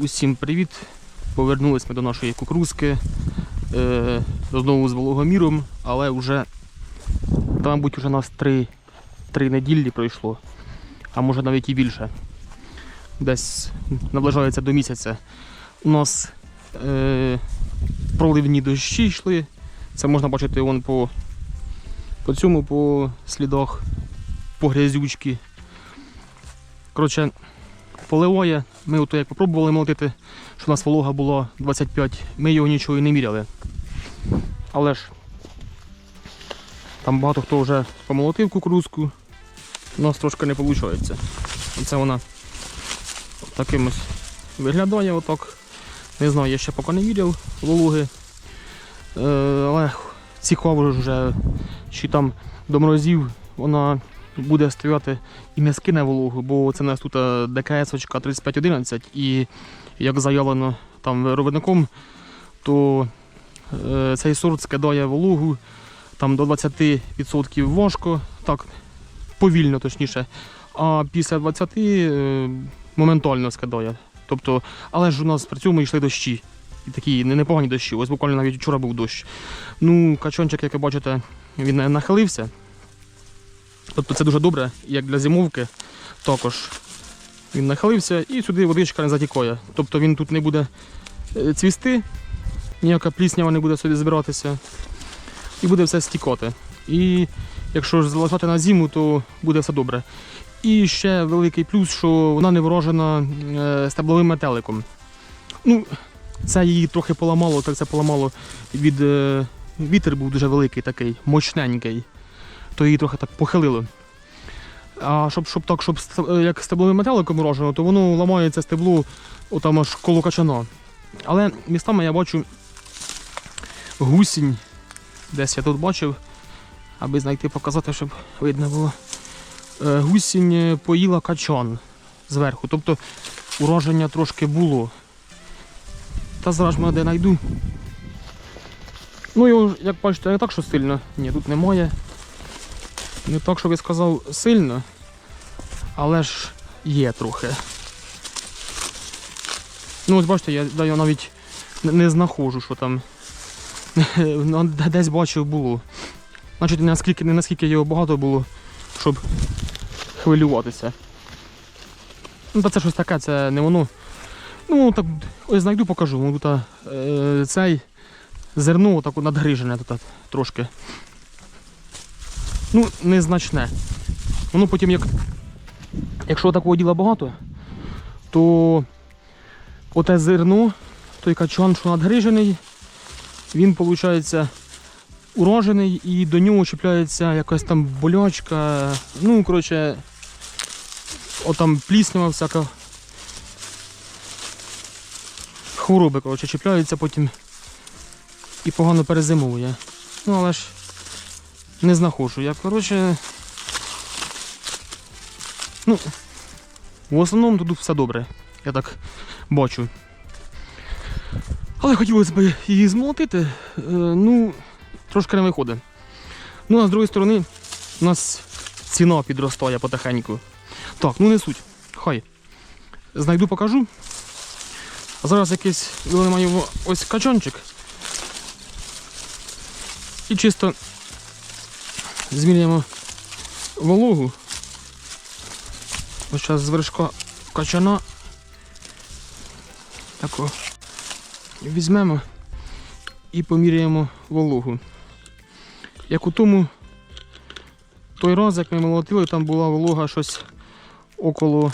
Усім привіт! Повернулись ми до нашої кукурузки е, знову з вологоміром, але вже, та, мабуть, вже нас три, три неділі пройшло, а може навіть і більше. Десь наближається до місяця. У нас е, проливні дощі йшли. Це можна бачити вон по, по цьому, по слідах, по грязючки. Коротше, поливає. Ми ото як попробували молотити, що у нас волога була 25, ми його нічого і не міряли. Але ж там багато хто вже помолотив кукурузку, у нас трошки не виходить. Оце вона таким ось виглядає отак. Не знаю, я ще поки не міряв вологи. Е, але цікаво вже, чи там до морозів вона буде стояти і не скине вологу, бо це нас тут е, ДКС 3511 і як заявлено там виробником, то е, цей сорт скидає вологу там до 20% важко, так, повільно точніше, а після 20 е, моментально скидає. Тобто, але ж у нас при цьому йшли дощі. І такі непогані дощі. Ось буквально навіть вчора був дощ. Ну, качончик, як ви бачите, він нахилився. Тобто це дуже добре, як для зимовки також. Він нахилився і сюди водичка не затікає. Тобто він тут не буде е, цвісти, ніяка пліснява не буде сюди збиратися. І буде все стікати. І якщо залишати на зиму, то буде все добре. І ще великий плюс, що вона не ворожена е, стебловим метеликом. Ну, це її трохи поламало, так це поламало від е, вітер був дуже великий такий, мощненький то її трохи так похилило. А щоб, щоб так, щоб е, як стебловим метеликом вражено, то воно ламається стебло отам аж коло качана. Але містами я бачу гусінь. Десь я тут бачив, аби знайти показати, щоб видно було. Е, Гусінь е, поїла качан зверху. Тобто ураження трошки було. Та зараз мене де знайду. Ну його, як бачите, не так, що сильно. Ні, тут немає. Не так, щоб я сказав сильно, але ж є трохи. Ну, ось бачите, я, я навіть не, знаходжу, що там Ну, десь бачив було. Значить, не наскільки, не наскільки його багато було, щоб хвилюватися. Ну, та це щось таке, це не воно. Ну, так ось знайду, покажу. Тут е, цей зерно так надгрижене тут трошки. Ну, незначне. Воно потім, як, якщо такого діла багато, то оте зерно, той качан, що надгрижений, він, виходить, уражений і до нього чіпляється якась там болячка. Ну, коротше, отам пліснява всяка. Хвороби, коротше, чіпляються потім і погано перезимовує. Ну, але ж не знаходжу. Я, коротше. Ну, в основному тут все добре. Я так бачу. Але хотілося б її змолотити, е, ну, трошки не виходить. Ну, а з другої сторони, у нас ціна підростає потихеньку. Так, ну не суть. Хай. Знайду, покажу. Зараз якийсь виливаємо ось качанчик. І чисто зміряємо вологу. Ось зараз з вершка качана. Тако візьмемо і поміряємо вологу. Як у тому той раз, як ми молотили, там була волога щось около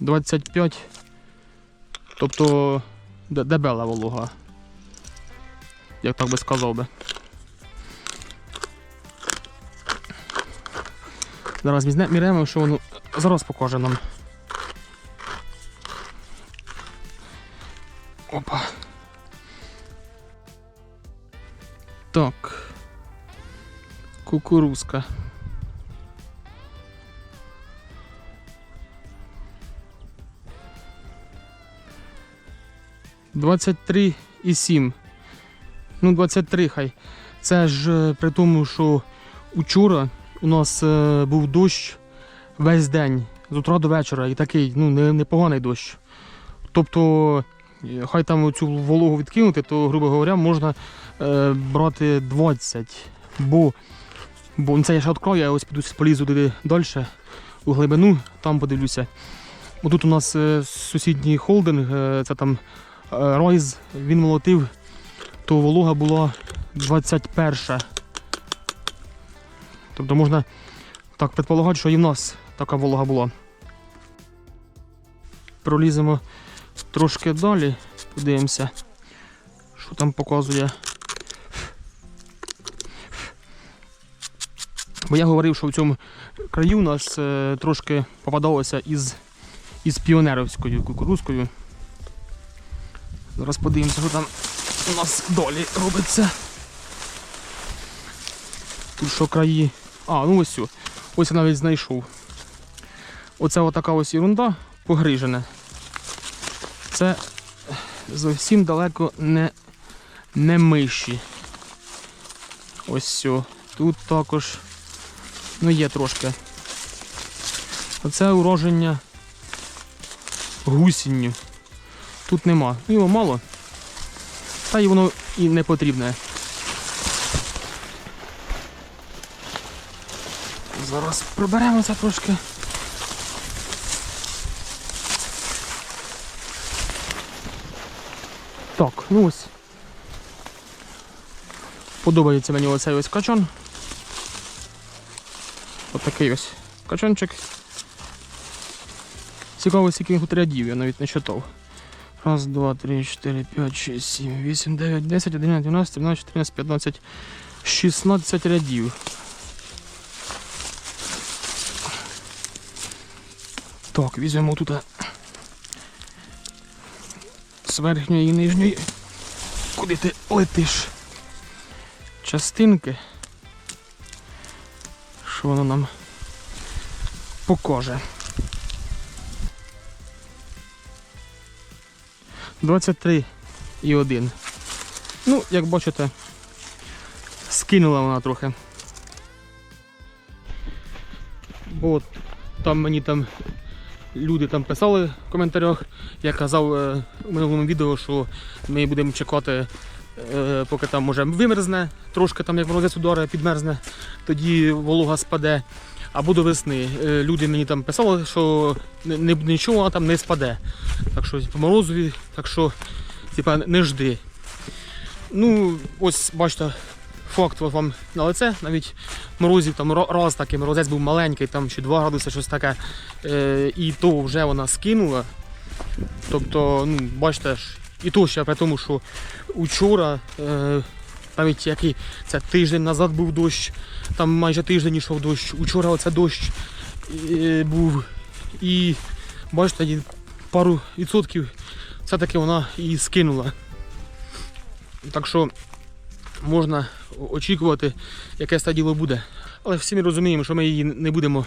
25, тобто дебела волога. Як так би сказав би. Зараз міряємо, що воно зараз покаже нам. Опа. Так. Кукурузка. Двадцять три і сім. Ну, 23 хай. Це ж е, при тому, що учора у нас е, був дощ весь день, з утра до вечора, і такий, ну, не- непоганий дощ. Тобто е, хай там цю вологу відкинути, то, грубо говоря, можна е, брати 20. Бо, бо ну, це я ще відкрою, я ось піду полізу туди далі, у глибину, там подивлюся. Отут у нас е, сусідній холдинг, е, це там е, Ройз, він молотив, то волога була 21. Тобто можна так предполагати, що і в нас така волога була. Проліземо трошки далі, подивимося, що там показує. Бо я говорив, що в цьому краю у нас е, трошки попадалося із, із піонерівською кукурузкою. Зараз подивимося, що там у нас далі робиться. Тут що краї. А, ну ось. сю. Ось я навіть знайшов. Оце отака ось ерунда погрижена. Це зовсім далеко не, не миші. Ось сьо. Тут також ну є трошки. Оце уроження гусінню. Тут нема. Ну, Його мало. Та й воно і не потрібне. Зараз приберемо це трошки. Так, ну ось. Подобається мені оцей ось качан. Отакий ось качанчик. Цікаво, скільки він рядів, я навіть не читав. Раз, два, три, чотири, п'ять, шість, сім, вісім, дев'ять, десять, одинадцять, дванадцять, тринадцять, чотирнадцять, п'ятнадцять, шістнадцять рядів. Так, візьмемо тут з верхньої і нижньої. Куди ти летиш? Частинки. Що воно нам покаже? 23 і 1. Ну, як бачите, скинула вона трохи. Бо там мені там люди там писали в коментарях. Я казав е, у минулому відео, що ми будемо чекати, е, поки там може вимерзне, трошки там як морозець удари, підмерзне, тоді волога спаде. Або до весни. Е, Люди мені там писали, що нічого там не спаде. Так що по морозові, так що типа, не жди. Ну, ось бачите, факт вам на лице, навіть морозів там раз такий морозець був маленький, там чи 2 градуси, щось таке. Е, і то вже вона скинула. Тобто, ну, бачите і то ще при тому, що учора, е, навіть який це тиждень назад був дощ, там майже тиждень йшов дощ, учора оце дощ е, був. І бачите, пару відсотків все-таки вона і скинула. Так що можна очікувати, яке це діло буде. Але всі ми розуміємо, що ми її не будемо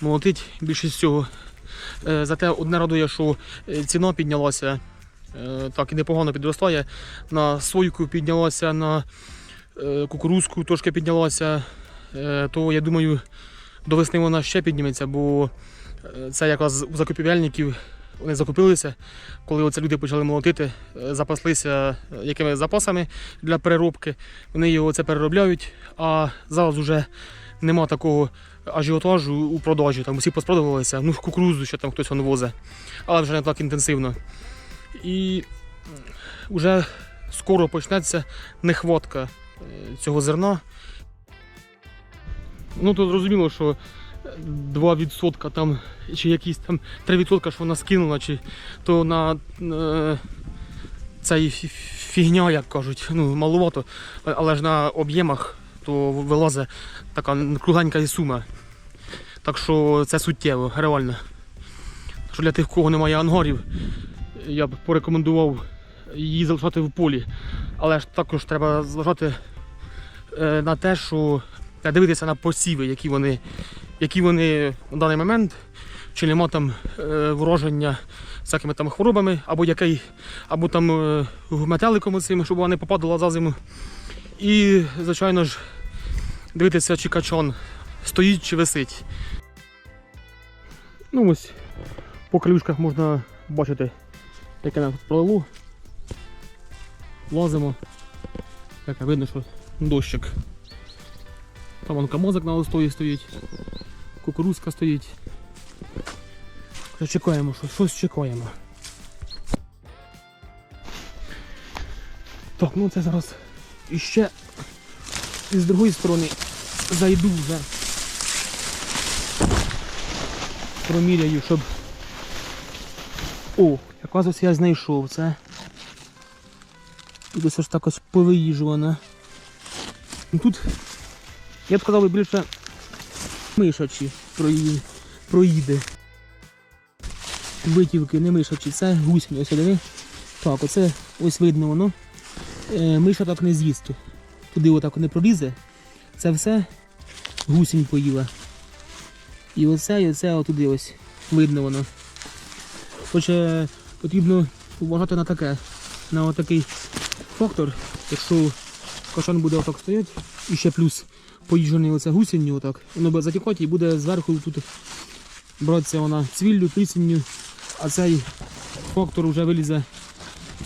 молотити більшість цього. Е, Зате одне радує, що е, ціна піднялася, е, так і непогано підростає. На сойку піднялася, на кукурузку трошки піднялася. То я думаю, до весни вона ще підніметься, бо це якраз у закупівельників вони закупилися, коли оце люди почали молотити, е, запаслися е, якими запасами для переробки. Вони його це переробляють, а зараз вже нема такого ажіотажу у продажі. Там усі поспродавалися, ну кукурузу ще там хтось возить, але вже не так інтенсивно. І вже скоро почнеться нехватка е, цього зерна. Ну тут зрозуміло, що 2% там, чи якісь там 3%, що вона скинула, чи то на е, цей фігня, як кажуть, ну маловато, але ж на об'ємах то вилазить така кругленька сума. Так що це суттєво, реально. Що для тих, в кого немає ангарів, я б порекомендував її залишати в полі. Але ж також треба зважати е, на те, що дивитися на посіви, які вони, які вони на даний момент, чи нема там е, враження всякими там хворобами, або який, або там е, метеликом цим, щоб вона не попадала за зиму. І, звичайно ж, дивитися, чи качан стоїть чи висить. Ну ось по крилюшках можна бачити, яке нам тут пролило. Лазимо. Так, видно, що дощик. Там вон камозик на листові стоїть, кукурузка стоїть. Вже Чекаємо, що щось чекаємо. Так, ну це зараз іще з другої сторони зайду вже. Проміряю, щоб. О, оказується, я знайшов це. Тут ось так ось повиїжджувано. Ну, Тут, я б сказав, більше мишачі проїде. Витівки, не мишачі, це гусінь, ось диви. Так, оце ось видно воно. Е, миша так не з'їсть. Туди отак не пролізе. Це все гусінь поїла. І оце, і оце отуди ось видно воно. Хоче потрібно вважати на таке, на отакий фактор, якщо кашан буде отак стояти, і ще плюс поїжджений оце гусінню отак, воно буде затікати і буде зверху тут братися вона цвіллю, плісінню, а цей фактор вже вилізе,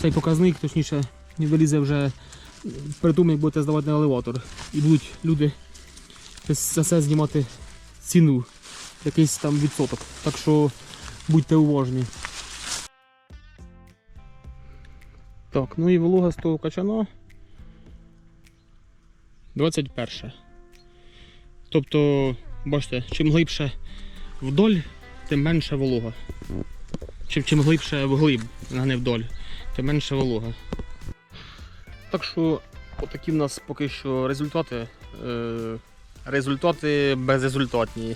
цей показник, точніше, вилізе вже при тому, як будете здавати на елеватор. І будуть люди за це знімати ціну, якийсь там відсоток. Так що будьте уважні. Так, ну і волога з того качана 21. Тобто, бачите, чим глибше вдоль, тим менше волога. Чим, чим глибше вглиб, а не вдоль, тим менше волога. Так що, отакі в нас поки що результати. Е, результати безрезультатні.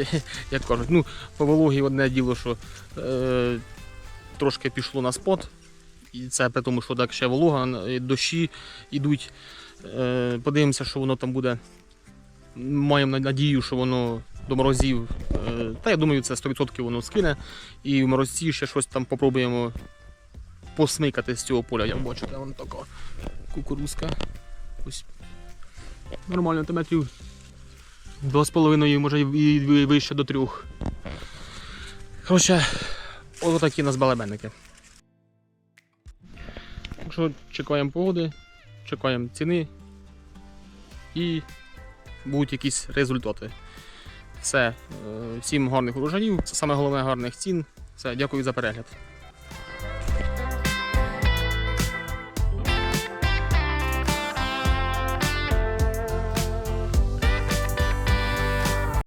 Як кажуть, ну, по вологі одне діло, що е, трошки пішло на спот. І це при тому, що так ще волога, дощі йдуть. Е, подивимося, що воно там буде. Маємо надію, що воно до морозів. Е, та я думаю, це 100% воно скине. І в морозці ще щось там попробуємо посмикати з цього поля. Я бачу, де вона така кукурузка. Ось. Нормально, то метрів 2,5, може і вище до трьох. Коротше, ось такі у нас балабенники. Так що чекаємо погоди, чекаємо ціни і будуть якісь результати. Все, е, всім гарних урожаїв, саме головне гарних цін. Все, дякую за перегляд.